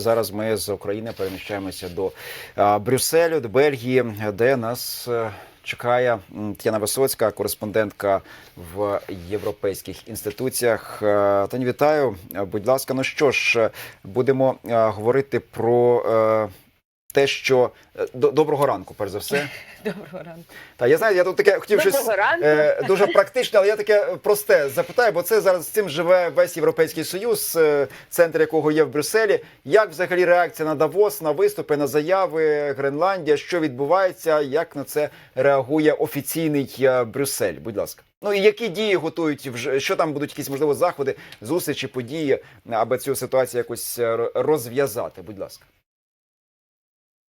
Зараз ми з України переміщаємося до Брюсселю, до Бельгії, де нас е, чекає Тетяна Висоцька, кореспондентка в європейських інституціях. Тань, вітаю. Е, Будь ласка, ну що ж, е, будемо е, говорити про е, те, що е, до- доброго ранку, перш за все. Доброго ранку. Та я знаю, я тут таке хотів щось ранку. е, дуже практичне, але я таке просте запитаю, бо це зараз з цим живе весь європейський союз, е, центр якого є в Брюсселі. Як взагалі реакція на Давос, на виступи, на заяви Гренландія? Що відбувається? Як на це реагує офіційний е, Брюссель? Будь ласка. Ну і які дії готують вже? Що там будуть якісь можливо заходи, зустрічі, події, аби цю ситуацію якось е, розв'язати? Будь ласка.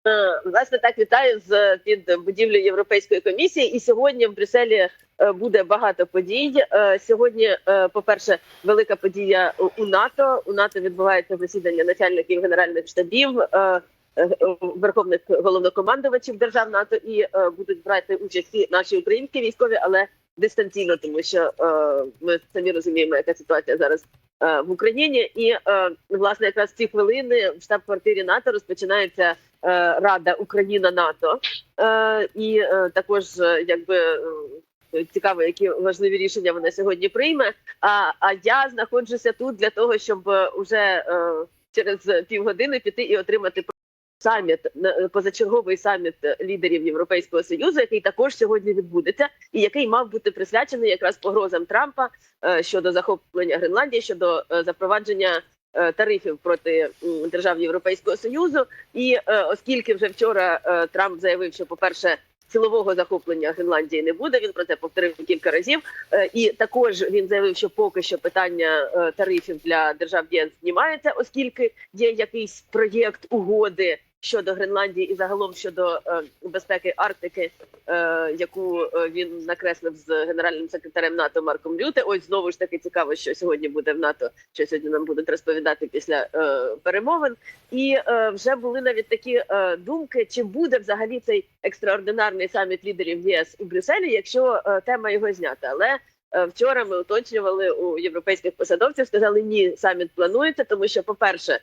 Е, Власне, так вітаю з під будівлю Європейської комісії. І сьогодні в Брюсселі е, буде багато подій. Е, Сьогодні, по-перше, велика подія у- НАТО. У НАТО відбувається засідання начальників генеральних штабів. Верховних головнокомандувачів держав НАТО і будуть брати участь і наші українські військові, але дистанційно, тому що ми самі розуміємо, яка ситуація зараз в Україні. І власне якраз ці хвилини в штаб-квартирі НАТО розпочинається Рада Україна НАТО, е, і е, також е, якби. е, Цікаво, які важливі рішення вона сьогодні прийме. А, а я знаходжуся тут для того, щоб е, уже е, через півгодини піти і отримати саміт позачерговий саміт лідерів Європейського союзу, який також сьогодні відбудеться, і який мав бути присвячений якраз погрозам Трампа е, щодо захоплення Гренландії, щодо е, запровадження е, тарифів проти держав Європейського союзу. І е, оскільки вже вчора е, Трамп заявив, що, по перше, Цілового захоплення Гренландії не буде. Він про це повторив кілька разів. Е, І також він заявив, що поки що питання е, тарифів для держав ЄС знімається, оскільки є якийсь проєкт угоди щодо Гренландії і загалом щодо е, безпеки Арктики, е, яку е, він накреслив з генеральним секретарем НАТО Марком Рюте. Ось знову ж таки цікаво, що сьогодні буде в НАТО, що сьогодні нам будуть розповідати після е, перемовин. І е, вже були навіть такі е, думки, чи буде взагалі цей екстраординарний саміт лідерів ЄС у Брюсселі, якщо е, тема його знята. Але е, вчора ми уточнювали у європейських посадовців, сказали ні, саміт планується, тому що, по-перше,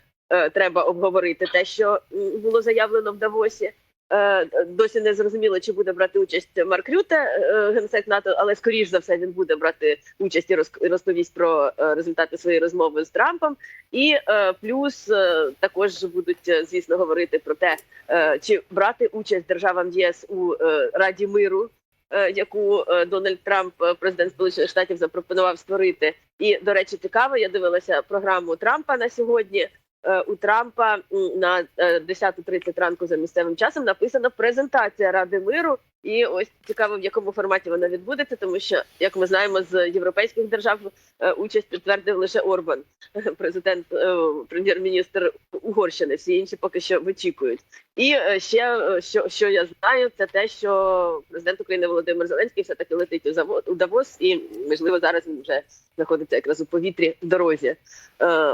треба обговорити те, що було заявлено в Давосі. Е, Досі не зрозуміло, чи буде брати участь Марк Рюте, е, генсек НАТО, але скоріш за все він буде брати участь і роз- розповість про е, результати своєї розмови з Трампом. І е, плюс е, також будуть, е, звісно, говорити про те, е, чи брати участь державам ЄС у е, Раді миру, е, яку е, Дональд Трамп, е, президент Сполучених Штатів, запропонував створити. І до речі, цікаво, я дивилася програму Трампа на сьогодні. Е, У Трампа на е, 10.30 ранку за місцевим часом написана презентація Ради миру. І ось цікаво, в якому форматі вона відбудеться, тому що, як ми знаємо, з європейських держав е, участь підтвердив лише Орбан, президент, е, прем'єр-міністр Угорщини. Всі інші поки що вичікують. І е, ще що, що я знаю, це те, що президент України Володимир Зеленський все таки летить у завод у Давос, і можливо зараз він вже знаходиться якраз у повітрі в дорозі.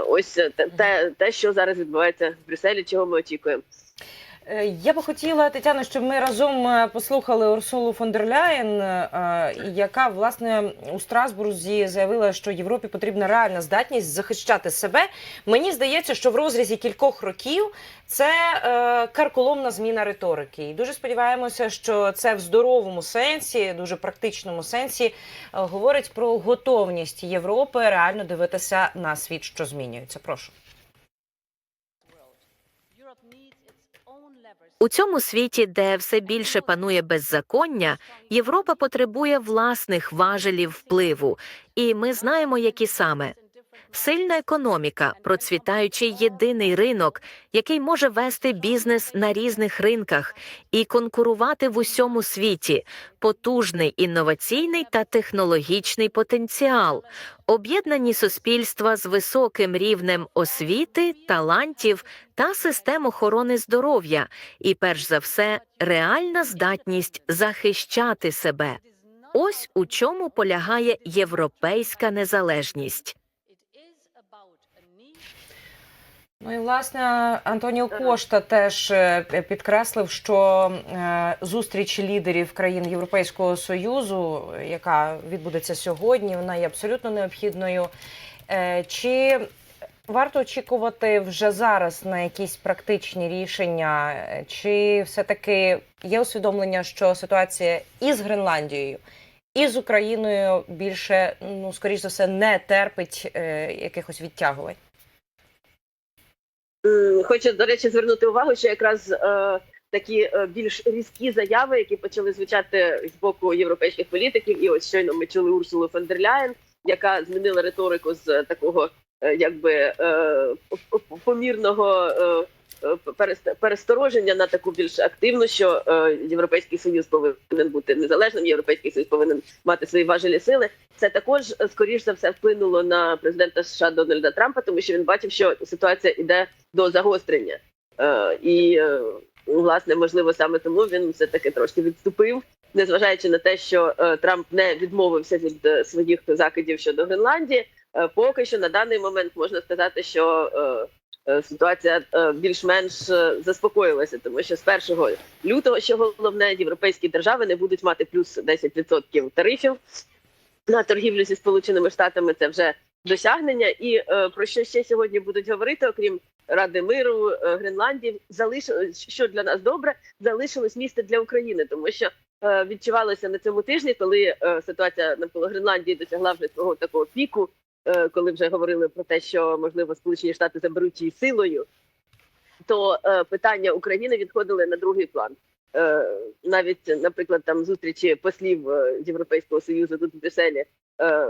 Ось те, те, що зараз відбувається в Брюсселі, чого ми очікуємо. Е, Я би хотіла, Тетяно, щоб ми разом е, послухали Урсулу фон дер Ляєн, е, яка власне у Страсбурзі заявила, що Європі потрібна реальна здатність захищати себе. Мені здається, що в розрізі кількох років це карколомна зміна риторики. І дуже сподіваємося, що це в здоровому сенсі, дуже практичному сенсі, говорить про готовність Європи реально дивитися на світ, що змінюється. Прошу. У цьому світі, де все більше панує беззаконня, Європа потребує власних важелів впливу, і ми знаємо, які саме. Сильна економіка, процвітаючий єдиний ринок, який може вести бізнес на різних ринках і конкурувати в усьому світі, потужний інноваційний та технологічний потенціал, об'єднані суспільства з високим рівнем освіти, талантів та систем охорони здоров'я, і, перш за все, реальна здатність захищати себе. Ось у чому полягає європейська незалежність. Ну і власне Антоніо Кошта теж е, підкреслив, що е, зустріч лідерів країн Європейського союзу, яка відбудеться сьогодні, вона є абсолютно необхідною. Е, Чи Варто очікувати вже зараз на якісь практичні рішення, чи все-таки є усвідомлення, що ситуація із Гренландією і з Україною більше, ну скоріш за все, не терпить е, якихось відтягувань? Хочу, до речі, звернути увагу, що якраз е, такі е, більш різкі заяви, які почали звучати з боку європейських політиків, і ось щойно ми чули Урсулу фон дер Ляєн, яка змінила риторику з такого, е, якби е, помірного. е, Перестороження на таку більш активну, що е, європейський союз повинен бути незалежним. Європейський союз повинен мати свої важелі сили. Це також е, скоріш за все вплинуло на президента США Дональда Трампа, тому що він бачив, що ситуація йде до загострення. Е, і е, власне, можливо, саме тому він все таки трошки відступив, незважаючи на те, що е, Трамп не відмовився від е, своїх закидів щодо Гренландії. Е, поки що на даний момент можна сказати, що е, е, ситуація е, більш-менш е, заспокоїлася, тому що з 1 лютого, що головне, європейські держави не будуть мати плюс 10% тарифів на торгівлю зі сполученими штатами. Це вже досягнення. І е, про що ще сьогодні будуть говорити, окрім Ради миру е, Гренландії, залишилось що для нас добре, залишилось місце для України, тому що е, відчувалося на цьому тижні, коли е, ситуація навколо Гренландії досягла вже свого такого піку, е, коли вже говорили про те, що можливо Сполучені Штати заберуть її силою, то е, питання України відходили на другий план. Е, навіть, наприклад, там зустрічі послів е, Європейського союзу тут в Брюсселі е,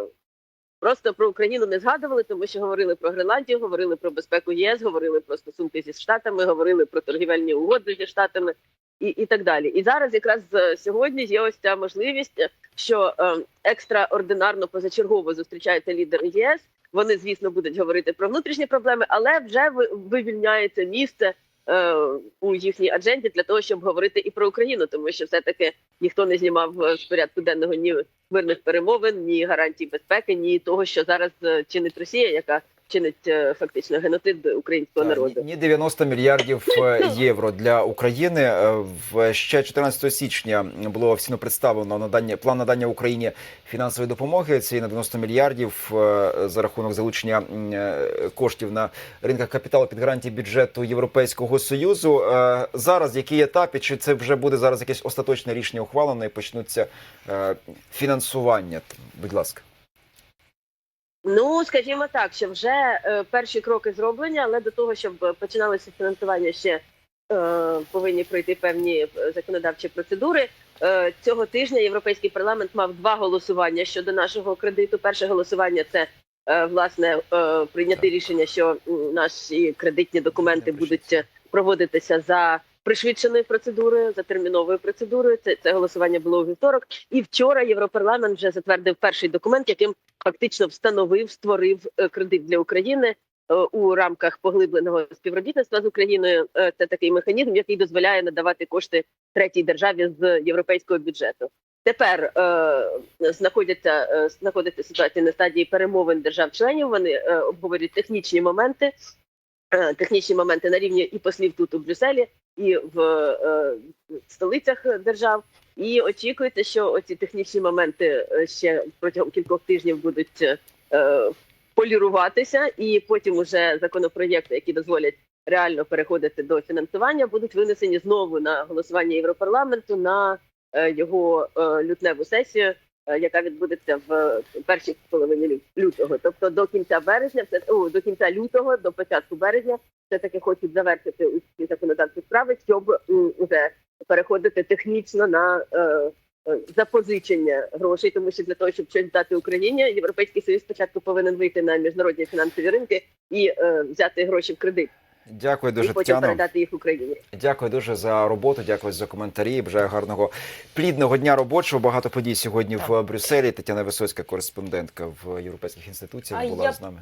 просто про Україну не згадували, тому що говорили про Гренландію, говорили про безпеку єС, говорили про стосунки зі штатами, говорили про торгівельні угоди зі штатами і, і так далі. І зараз якраз е, сьогодні є ось ця можливість, що е, екстраординарно позачергово зустрічаються лідери ЄС. Вони, звісно, будуть говорити про внутрішні проблеми, але вже ви- вивільняється місце е, у їхній адженді для того, щоб говорити і про Україну, тому що все таки ніхто не знімав е, з порядку денного ні мирних перемовин, ні гарантій безпеки, ні того, що зараз е, чинить Росія, яка чинить е, фактично геноцид українського народу. Ні, ні 90 мільярдів е, євро для України. Е, ще 14 січня було офіційно представлено надання план надання Україні фінансової допомоги. Це на 90 мільярдів за рахунок залучення коштів на ринках капіталу під гарантії бюджету Європейського союзу. Зараз який етап і чи це вже буде зараз якесь остаточне рішення ухвалено і почнуться фінансування? Будь ласка. Ну скажімо так, що вже е, перші кроки зроблені, але до того, щоб починалося фінансування, ще е, повинні пройти певні е, законодавчі процедури. Е, цього тижня Європейський парламент мав два голосування щодо нашого кредиту. Перше голосування це е, власне е, прийняти рішення, що наші кредитні документи будуть е, проводитися за пришвидшеною процедурою, за терміновою процедурою. Це, це голосування було у вівторок. І вчора Європарламент вже затвердив перший документ, яким фактично встановив, створив е, кредит для України е, у рамках поглибленого співробітництва з Україною. Е, Це такий механізм, який дозволяє надавати кошти третій державі з європейського бюджету. Тепер е, знаходяться знаходиться ситуація на стадії перемовин держав-членів. Вони обговорюють технічні моменти, технічні моменти на рівні і послів тут у Брюсселі, і в е, столицях держав. І очікується, що оці технічні моменти е, ще протягом кількох тижнів будуть е, поліруватися, і потім уже законопроєкти, які дозволять реально переходити до фінансування, будуть винесені знову на голосування Європарламенту на його лютневу сесію, яка відбудеться в першій половині лютого. Тобто до кінця березня, все о, до кінця лютого, до початку березня, все таки хочуть завершити усі законодавчі справи, щоб вже переходити технічно на е, е, запозичення грошей, тому що для того, щоб щось дати Україні, європейський союз спочатку повинен вийти на міжнародні фінансові ринки і е, взяти гроші в кредит, Дякую дуже, і потім передати їх Україні. Дякую дуже за роботу. Дякую за коментарі. Бажаю гарного плідного дня робочого. Багато подій сьогодні в Брюсселі. Тетяна Висоцька, кореспондентка в європейських інституціях, була я з нами.